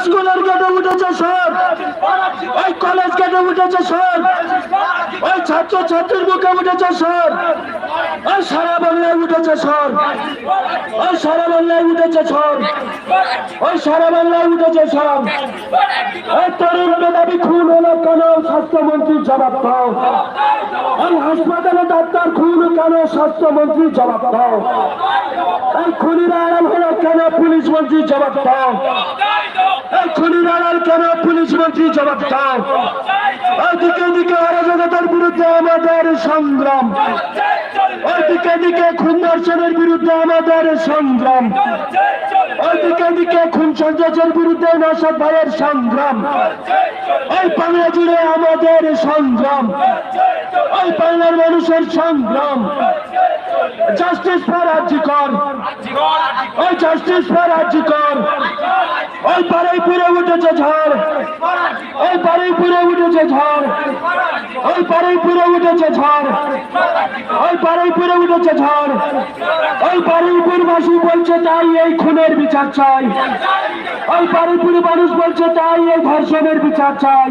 স্কুলের গেটে উঠেছে সব ওই কলেজ গেটে উঠেছে সব ছাত্র ছাত্রীর মুখে উঠেছে সব ওই সারা বাংলায় উঠেছে সব ওই সারা বাংলায় উঠেছে সব ওই সারা বাংলায় উঠেছে সব ওই তরুণ মেধাবী খুন হলো কেন? স্বাস্থ্যমন্ত্রী জবাব দাও। ওই হাসপাতালে ডাক্তার খুন কেন? স্বাস্থ্যমন্ত্রী জবাব দাও। এই খুনির আড়াল হলো কেন? পুলিশ মন্ত্রী জবাব দাও। এই খুনির আড়াল কেন? পুলিশ মন্ত্রী জবাব দাও। ওই দিকে দিকে অরাজকতার বিরুদ্ধে আমাদের সংগ্রাম। ওই দিকে খুন দর্শনের বিরুদ্ধে আমাদের সংগ্রাম। ওই দিকে দিকে খুন সন্ত্রাসের বিরুদ্ধে নসদ ভাইয়ের সংগ্রাম। ওই বাংলা জুড়ে আমাদের সংগ্রাম। ওই বাংলার মানুষের সংগ্রাম। জাস্টিস ফর রাজ্যকর ওই জাস্টিস ফর রাজ্যকর ওই বারুইপুরে উঠেছে ঝড়। ওই বারুইপুরে উঠেছে ঝড়। ওই বারুইপুরে উঠেছে ঝড়। ওই বারুইপুরে উঠেছে ঝড়। ওই বারুইপুর বাসী বলছে, তাই এই খুনের বিচার চাই। ওই বারুইপুরে মানুষ বলছে, তাই এই ধর্ষণের বিচার চাই।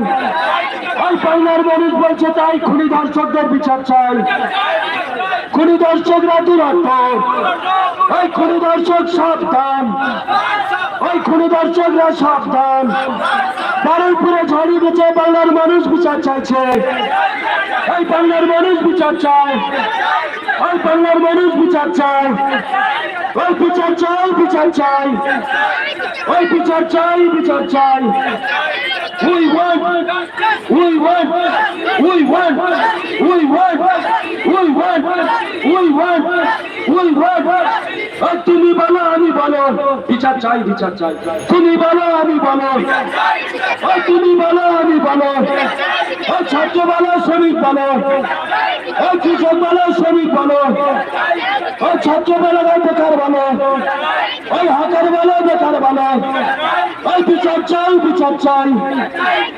ওই বাংলার মানুষ বলছে, তাই খুনি ধর্ষকদের বিচার চাই। খুনি দর্শকরা দূরত্ব ওই খুনি দর্শক সাবধান। ওই খুনি দর্শকরা সাবধান। বারুইপুরে ঝড়ি গেছে বাংলার মানুষ বিচার চাইছে। ওই বাংলার মানুষ বিচার চায়। ওই বাংলার মানুষ বিচার চায়। ওই বিচার চাই বিচার চাই ওই বিচার চাই বিচার চাই We want, we want, we want, we want, we want, we want, we want. তুমি বলো, আমি বলো। বিচার চাই বিচার চাই। তুমি বলো, আমি বলো। তুমি বলো, আমি বলো। ছাত্র বলো, শ্রমিক বলো। কৃষক বলো, শ্রমিক বলো। ছাত্র বলো, বেকার বলো। ওই হাকার বলো, বেকার বলো। ওই বিচার চাই বিচার চাই।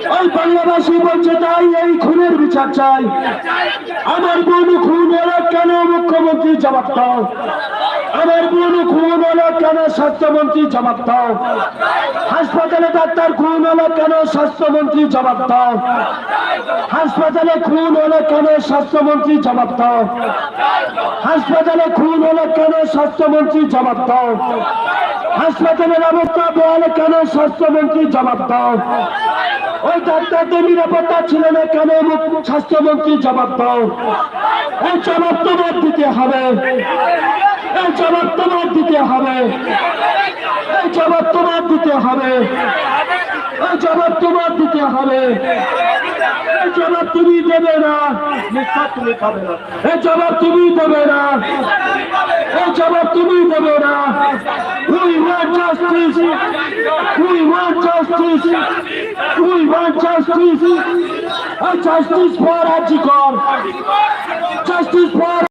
ওই বাংলাবাসী বলছে, তাই এই খুনের বিচার চাই। আমার বোন খুন হলো কেন? মুখ্যমন্ত্রী জবাব দাও। আমার বোন খুন হলো কেন স্বাস্থ্যমন্ত্রী জবাব দাও? হাসপাতালে ডাক্তার খুন হলো কেন স্বাস্থ্যমন্ত্রী জবাব দাও? হাসপাতালে খুন হলো কেন স্বাস্থ্যমন্ত্রী জবাব দাও? হাসপাতালে খুন হলো কেন স্বাস্থ্যমন্ত্রী জবাব দাও? হাসপাতালের অবস্থা বেহালে কেন স্বাস্থ্যমন্ত্রী জবাব দাও? ওই ডাক্তারদের নিরাপত্তা ছিল না কেন স্বাস্থ্যমন্ত্রী জবাব দাও? এই জবাব তোমার দিতে হবে। এই জবাব তোমার দিতে হবে। এই জবাব তোমার দিতে হবে। এই জবাব তোমার দিতে হবে। এই জবাব তুমি দেবে না। এই জবাব তুমি দেবে না। এই জবাব তুমি দেবে না। We want justice we want justice we want justice justice for RG Kar justice for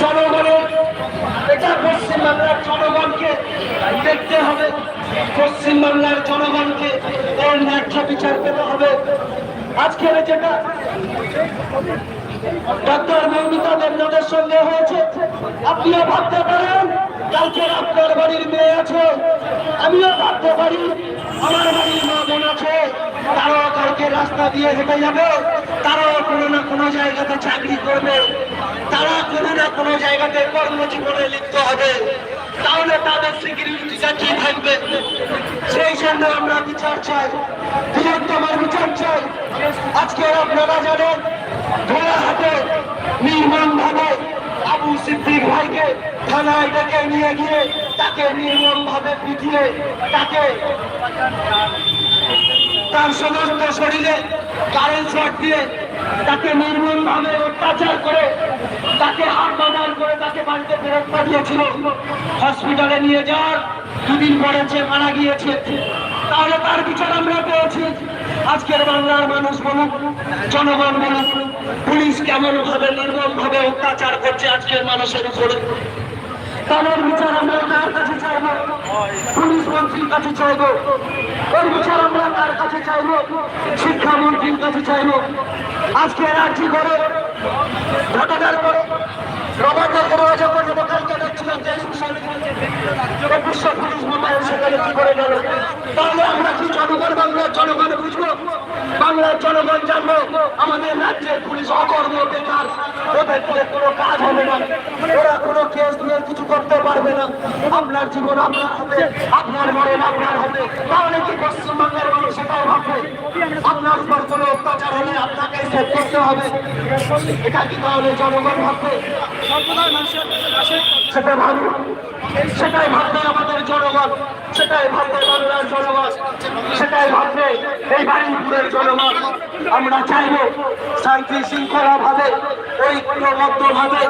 জনগণের এটা পশ্চিমবাংলার জনগণকে দেখতে হবে। পশ্চিমবাংলার জনগণকে এর ন্যায্য বিচার পেতে হবে। আজকের যেটা ডক্টর মৌমিতা দেবনাথের সঙ্গে হয়েছে, আপনিও ভাবতে পারেন, কালকে আপনার বাড়ির মেয়ে আছে। আমিও ভাবতে পারি, আমার বাড়ির মা বোন আছে, তারাও কালকে রাস্তা দিয়ে হেঁটে যাবে, তারাও কোনো না কোনো জায়গাতে চাকরি করবে। তারা কোনো না কোনো জায়গাতে কর্মজীবনে লিপ্ত হবে। তাহলে তাদের সিকিউরিটিটা কি থাকবে। সেই জন্য আমরা বিচার চাই। বৃহত্তম বিচার চাই। আজকে আপনারা জানেন ঘোড়াহাটে নির্মম ভাবে আবু সিদ্দিক ভাইকে থানায় ডেকে নিয়ে গিয়ে তাকে নির্মম ভাবে পিটিয়ে তাকে তার সমস্ত শরীরে কারেন্ট শট দিয়ে তাকে নির্মম ভাবে অত্যাচার করে তাকে হার বাঁধার করে তাকে বাড়িতে ফেরত পাঠিয়েছিল। হসপিটালে নিয়ে যাওয়ার দুদিন পরে সে মারা গিয়েছে। তাহলে তার বিচার আমরা পেয়েছি। আজকের বাংলার মানুষ বলুক, জনগণ বলুক, পুলিশ কেমন ভাবে নির্মম ভাবে অত্যাচার করছে আজকের মানুষের উপরে? তাদের বিচার আমরা কার কাছে চাইব? পুলিশ মন্ত্রীর কাছে চাইব? ওর বিচার আমরা কার কাছে চাইব? শিক্ষামন্ত্রীর কাছে চাইব? আজকে রাজ্যি করে ঘটনার পরে রবার্টের করে যখন কালকে দেখছিলাম যে পুলিশ মোবাইল সেখানে কি করে গেল? তাহলে আমরা কি জনগণ বাংলার জনগণ বুঝব? বাংলার জনগণ জানব, আমাদের রাজ্যের পুলিশ অকর্ম বেকার। ওদের করে কোনো কাজ হবে না। ওরা কোনো কেস নিয়ে কিছু করতে পারবে না। আপনার জীবন আপনার হবে, আপনার মরণ আপনার হবে। তাহলে কি পশ্চিমবাংলার মানুষ সেটাও ভাববে? আপনার উপর কোনো অত্যাচার হলে আপনাকে সেভ করতে হবে। এটা কি তাহলে জনগণ ভাববে? সেটা ভাববে। সেটাই ভাববে আমাদের জনগণ। সেটাই ভাববে বাংলার জনগণ। সেটাই ভাববে এই বাড়িপুরের জনগণ। আমরা চাইব শান্তি শৃঙ্খলা ভাবে ঐক্যবদ্ধ ভাবে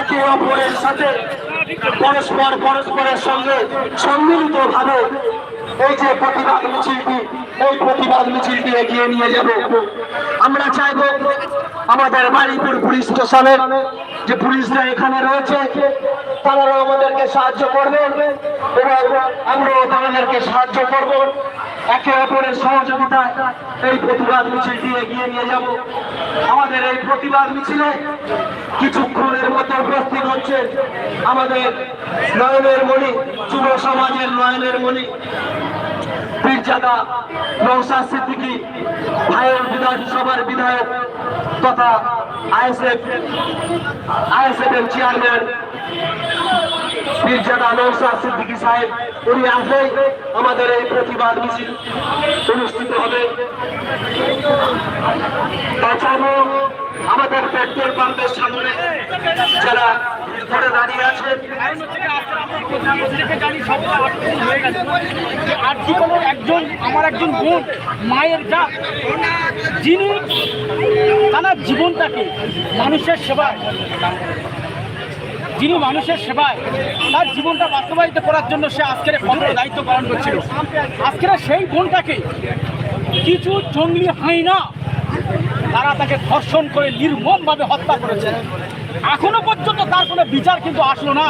একে অপরের সাথে পরস্পর পরস্পরের সঙ্গে সম্মিলিত ভাবে এই যে প্রতিবাদ মিছিলটি, এই প্রতিবাদ মিছিলটি এগিয়ে নিয়ে যাব। আমরা চাইব আমাদের বাড়িপুর পুলিশ স্টেশনের যে পুলিশরা এখানে রয়েছে, তারাও আমাদেরকে সাহায্য করবে এবং আমরাও তাদেরকে সাহায্য করব। একে অপরের সহযোগিতায় এই প্রতিবাদ মিছিলটি এগিয়ে নিয়ে যাব। আমাদের এই প্রতিবাদ মিছিলে কিছুক্ষণের মধ্যে উপস্থিত হচ্ছে আমাদের নয়নের মণি, যুব সমাজের নয়নের মণি ভাইয়ের বিধায়ক তথা চেয়ারম্যান সাহেব। উনি আসলেই আমাদের এই প্রতিবাদ মিছিল অনুষ্ঠিত হবে। তাছাড়াও আমাদের পেট্রোল পাম্পের সামনে যারা ধরে দাঁড়িয়ে আছেন একজন, আমার একজন বোন, মায়ের যা যিনি তার জীবনটাকে মানুষের সেবায় যিনি মানুষের সেবায় তার জীবনটা বাস্তবায়িত করার জন্য সে আজকের কঠোর দায়িত্ব পালন করছিল। আজকের সেই বোনটাকে কিছু জঙ্গলি হাইনা তারা তাকে ধর্ষণ করে নির্মমভাবে হত্যা করেছে। এখনও পর্যন্ত তার কোনো বিচার কিন্তু আসলো না।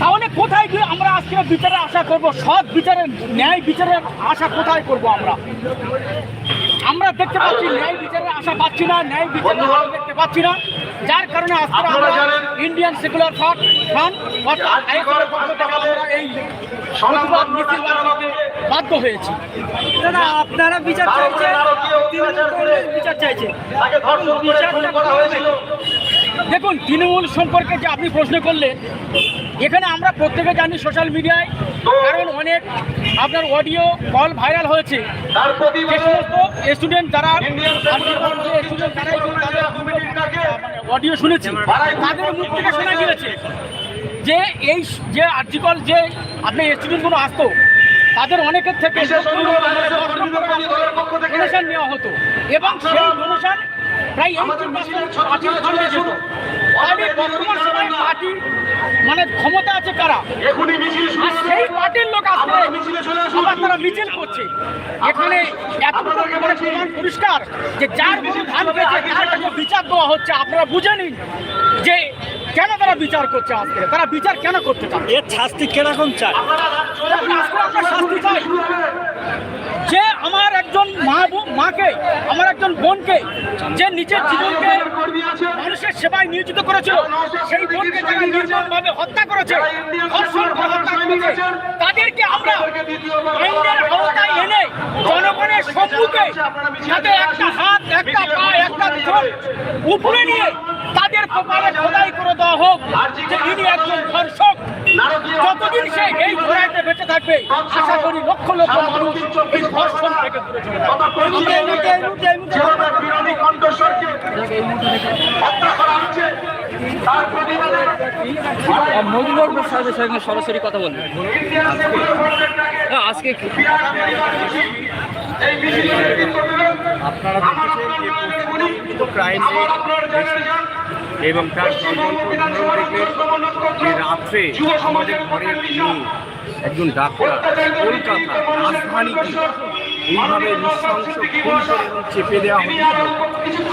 তাহলে কোথায় গিয়ে আমরা আজকে বিচারের আশা করব? সৎ বিচারের ন্যায় বিচারের আশা কোথায় করব আমরা? আমরা দেখতে পাচ্ছি ন্যায় বিচারের আশা পাচ্ছি না ন্যায় বিচার দেখতে পাচ্ছি না। যার কারণে আজকে আমরা ইন্ডিয়ান সেকুলার ফ্রন্ট ফ্রন্ট অর্থাৎ এই মিছিল বাধ্য হয়েছি। না আপনারা বিচার চাইছেন? বিচার চাইছে। তাকে ধর্ষণ করে খুন করা হয়েছিল। দেখুন তৃণমূল সম্পর্কে যে আপনি প্রশ্ন করলেন এখানে আমরা প্রত্যেকে জানি সোশ্যাল মিডিয়ায় কারণ অনেক আপনার অডিও কল ভাইরাল হয়েছে। যে সমস্ত স্টুডেন্ট যারা অডিও শুনেছি। তাদের মুখ থেকে শোনা গিয়েছে যে এই যে আর্টিকল যে আপনি স্টুডেন্টগুলো আসতো তাদের অনেকের থেকে নেওয়া হতো। এবং সেই ডোনেশন প্রায় আমাদের এইটি মিছিলের পার্সেন্ট ছোট পার্টির ছোট ফান্ডে ছোট যেত তাহলে বর্তমান সময়ে পার্টি মানে ক্ষমতা আছে কারা? আর সেই পার্টির লোক আসলে আপনারা মিছিলে চলে আবার তারা মিছিল করছে। এখানে আপনাদেরকে মানে প্রমাণ পরিষ্কার যে যার কোনো ধান পেয়েছে তার কাছে বিচার দেওয়া হচ্ছে। আপনারা বুঝে নিন যে কেন তারা বিচার করছে আজকে। তারা বিচার কেন করতে চান এর শাস্তি কীরকম চায়? শাস্তি চাই। যে আমার একজন মা মাকে, আমার একজন বোনকে যে নিজের জীবনকে মানুষের সেবায় নিয়োজিত করেছিল, সেই বোনকে যারা নির্মমভাবে হত্যা করেছে করেছে, তাদেরকে আমরা আইনের আওতায় এনে জনগণের সম্মুখে যাতে একটা হাত, একটা পা, একটা উপরে নিয়ে তাদের কপালে খোদাই করে দেওয়া হোক, যে ইনি একজন ধর্ষক, যতদিন সে এই ঘোড়াতে বেঁচে থাকবে, আশা করি লক্ষ লক্ষ মানুষ যেভাবে বিরোধী কণ্ঠস্বরকে হত্যা করা হচ্ছে। তার প্রতিবাদে মজুমর সাহেবের সঙ্গে সরাসরি কথা বলবেন হ্যাঁ, আজকে কি- বিরাট বিরোধী এই মিছিলের নেতৃত্ব দিলেন আপনারা দেখেছেন ক্রাইম এবং তার যে রাত্রে আমাদের ঘরের একজন ডাক্তার কলকাতা রাজধানীতে এইভাবে চেপে দেওয়া হয়েছিল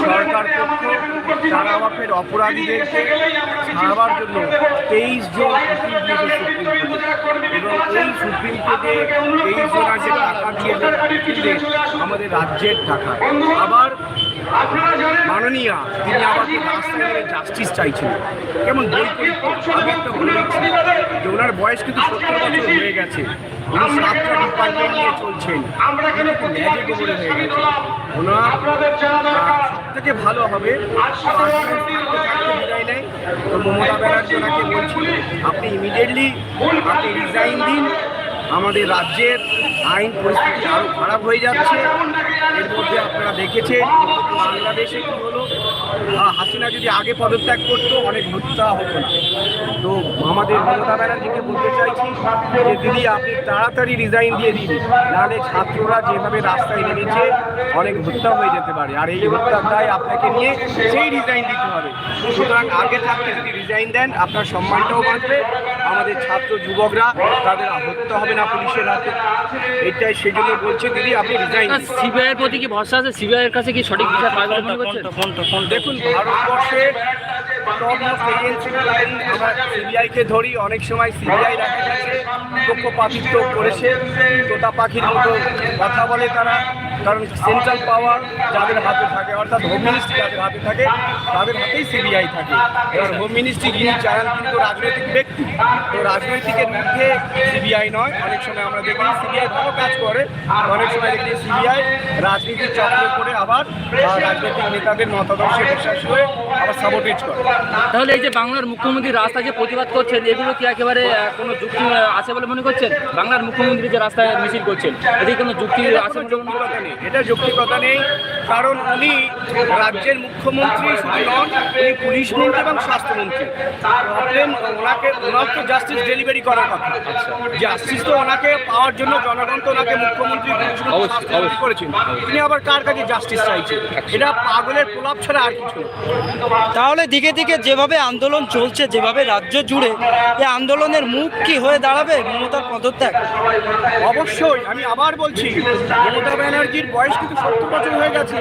সরকার পক্ষ কারাবাফের অপরাধীদেরকে ছাড়াবার জন্য তেইশ জন এবং এই সুপ্রিম কোর্টে তেইশ জনের যে টাকা উকিলদের আমাদের রাজ্যের টাকা। আবার মাননীয়া, তিনি আমাকে রাস্তায় জাস্টিস চাইছেন কেমন বই আমি একটা বলে ওনার বয়স কিন্তু সত্তর বছর হয়ে গেছে। উনি সাতটা ডিপার্টমেন্ট নিয়ে চলছেন। হয়ে গেছে ওনার থেকে ভালো হবে বিদায় নেয় তো মমতা ব্যানার্জি ওনাকে বলছি আপনি ইমিডিয়েটলি আপনি রিজাইন দিন। আমাদের রাজ্যের আইন পরিস্থিতি আরও খারাপ হয়ে যাচ্ছে। এর মধ্যে আপনারা দেখেছেন বাংলাদেশে কী হলো? হাসিনা যদি আগে পদত্যাগ করতো অনেক হত্যা হতো না। তো আমাদের মমতা ব্যানার্জিকে বলতে চাইছি যে দিদি আপনি তাড়াতাড়ি রিজাইন দিয়ে দিন। নাহলে ছাত্ররা যেভাবে রাস্তায় নেমেছে অনেক হত্যা হয়ে যেতে পারে। আর এই হত্যার দায় আপনাকে নিয়ে সেই রিজাইন দিতে হবে। সুতরাং আগে থাকতে যদি রিজাইন দেন আপনার সম্মানটাও বাঁচবে। আমাদের ছাত্র যুবকরা তাদের হত্যা হবে না পুলিশের হাতে। এটাই সেই জন্য বলছি দিদি আপনি রিজাইন দিন। সিবিআই এর প্রতি কি ভরসা আছে? সিবিআই এর কাছে কি সঠিক বিচার বলে মনে করছেন? দেখুন ভারতবর্ষের সিবিআইকে ধরি, অনেক সময় সিবিআই দেখা গেছে, পক্ষপাতিত্ব করেছে তোতা পাখির মতো কথা বলে তারা। কারণ সেন্ট্রাল পাওয়ার যাদের হাতে থাকে, অর্থাৎ হোম মিনিস্ট্রি যাদের হাতে থাকে, তাদের হাতেই সিবিআই থাকে। এবার হোম মিনিস্ট্রি যিনি চালান তিনি তো রাজনৈতিক ব্যক্তি। তো রাজনৈতিকের মধ্যে সিবিআই নয়। অনেক সময় আমরা দেখি সিবিআই ভালো কাজ করে, অনেক সময় দেখি সিবিআই রাজনীতির চক্রে করে আবার রাজনৈতিক নেতাদের মতাদর্শে বিশ্বাস হয়ে আবার সাবোটেজ করে। তাহলে এই যে বাংলার মুখ্যমন্ত্রী রাস্তায় যে প্রতিবাদ করছেন, এগুলো কি একেবারে কোনো যুক্তি আছে বলে মনে করছেন? বাংলার মুখ্যমন্ত্রী যে রাস্তায় মিছিল করছেন, এতে কোনো যুক্তি আছে বলে মনে করছেন? এটা যৌক্তিকতা নেই কারণ উনি রাজ্যের মুখ্যমন্ত্রী শুধু নন উনি পুলিশ মন্ত্রী এবং স্বাস্থ্যমন্ত্রী। প্রবলেম ওনাকে ওনার তো জাস্টিস ডেলিভারি করার কথা। জাস্টিস তো ওনাকে পাওয়ার জন্য জনগণ তো ওনাকে মুখ্যমন্ত্রী করেছেন। তিনি আবার কার কাছে জাস্টিস চাইছেন? এটা পাগলের প্রলাপ ছাড়া আর কিছু তাহলে দিকে দিকে যেভাবে আন্দোলন চলছে যেভাবে রাজ্য জুড়ে এই আন্দোলনের মুখ কি হয়ে দাঁড়াবে? মমতার পদত্যাগ। অবশ্যই আমি আবার বলছি মমতা ব্যানার্জির বয়স কিন্তু সত্তর বছর হয়ে গেছে।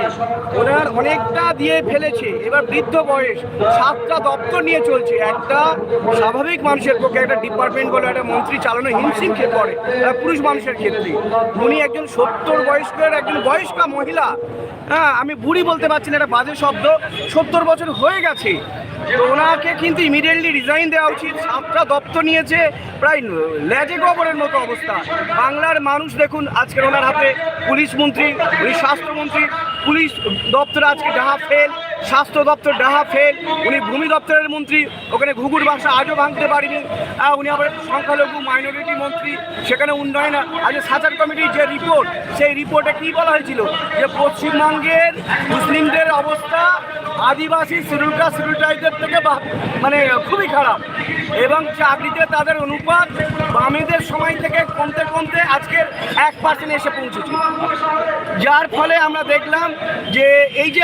ওনার অনেকটা দিয়ে ফেলেছে। এবার বৃদ্ধ বয়স, সাতটা দপ্তর নিয়ে চলছে। একটা স্বাভাবিক মানুষের পক্ষে, একটা ডিপার্টমেন্ট বলে, একটা মন্ত্রী চালানো হিমশিম খেয়ে পড়ে। পুরুষ মানুষের ক্ষেত্রে। উনি একজন সত্তর বয়স্কের, একজন বয়স্কা মহিলা। হ্যাঁ আমি বুড়ি বলতে পারছি না, এটা বাজে শব্দ। সত্তর বছর হয়ে গেছে। তো ওনাকে কিন্তু ইমিডিয়েটলি রিজাইন দেওয়া উচিত। সাতটা দপ্তর নিয়েছে, প্রায় ল্যাজে গোবরের মতো অবস্থা। বাংলার মানুষ দেখুন আজকে ওনার হাতে পুলিশ মন্ত্রী স্বাস্থ্যমন্ত্রী, পুলিশ দপ্তর আজকে ডাহা ফেল। স্বাস্থ্য দপ্তর ডাহা ফেল, উনি ভূমি দপ্তরের মন্ত্রী, ওখানে ঘুঘুর বাসা আজও ভাঙতে পারিনি। উনি আবার সংখ্যালঘু মাইনরিটি মন্ত্রী, সেখানে উন্নয়ন আজ সাচার কমিটির যে রিপোর্ট সেই রিপোর্টে কি বলা হয়েছিল? যে পশ্চিমবঙ্গের মুসলিমদের অবস্থা আদিবাসী শিরুলকা শিরুলটাইদের থেকে মানে খুবই খারাপ। এবং চাকরিতে তাদের অনুপাত বামেদের সময় থেকে কমতে কমতে আজকের এক পার্সেন্ট এসে পৌঁছেছে। যার ফলে আমরা দেখলাম যে এই যে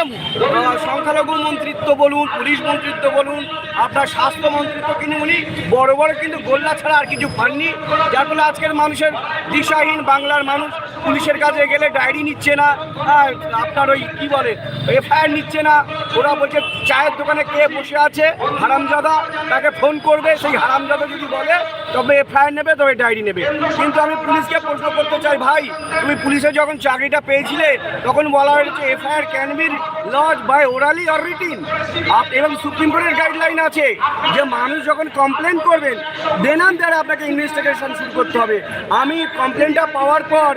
সংখ্যালঘু মন্ত্রিত্ব বলুন, পুলিশ মন্ত্রিত্ব বলুন, আপনার স্বাস্থ্য মন্ত্রিত্ব কিন্তু উনি বড় বড় কিন্তু গোল্লা ছাড়া আর কিছু পাননি। যার ফলে আজকের মানুষের দিশাহীন বাংলার মানুষ পুলিশের কাছে গেলে ডায়েরি নিচ্ছে না হ্যাঁ, আপনার ওই কি বলে এফআইআর নিচ্ছে না। ওরা বলছে চায়ের দোকানে কে বসে আছে? হারামজাদা তাকে ফোন করবে সেই হারামজাদা যদি বলে তবে এফআইআর নেবে তবে ডায়েরি নেবে। কিন্তু আমি পুলিশকে প্রশ্ন করতে চাই ভাই তুমি পুলিশে যখন চাকরিটা পেয়েছিলে তখন বলা হয়েছে FIR can be lodged by orally or written এবং সুপ্রিম কোর্টের গাইডলাইন আছে যে মানুষ যখন কমপ্লেন করবেন দেন অ্যান্ড আপনাকে ইনভেস্টিগেশন শুরু করতে হবে। আমি কমপ্লেনটা পাওয়ার পর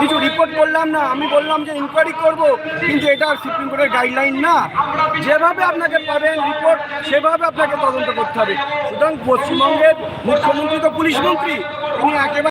কিছু রিপোর্ট করলাম না, আমি বললাম যে ইনকোয়ারি করব, কিন্তু এটা সুপ্রিম কোর্টের গাইডলাইন না। যেভাবে আপনাকে পাবেন রিপোর্ট সেভাবে আপনাকে তদন্ত করতে হবে। সুতরাং পশ্চিমবঙ্গের মুখ্যমন্ত্রী তো পুলিশ মন্ত্রী তিনি একেবারে